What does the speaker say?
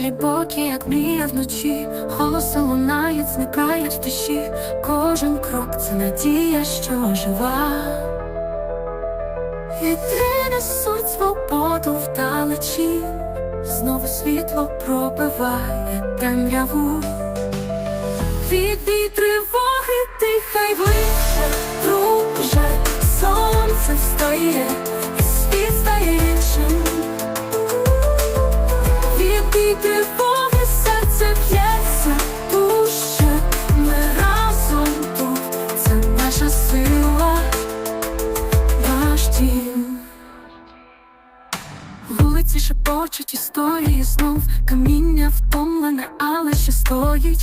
глибокі, як мрія вночі, голоси лунають, зникають в тиші, кожен крок це надія, що жива. Вітри несуть свободу вдалечі, знову світло пробиває темряву. Відбій тривоги, дихай вище, друже, сонце встає, вулиці шепочуть історії знов каміння втомлене.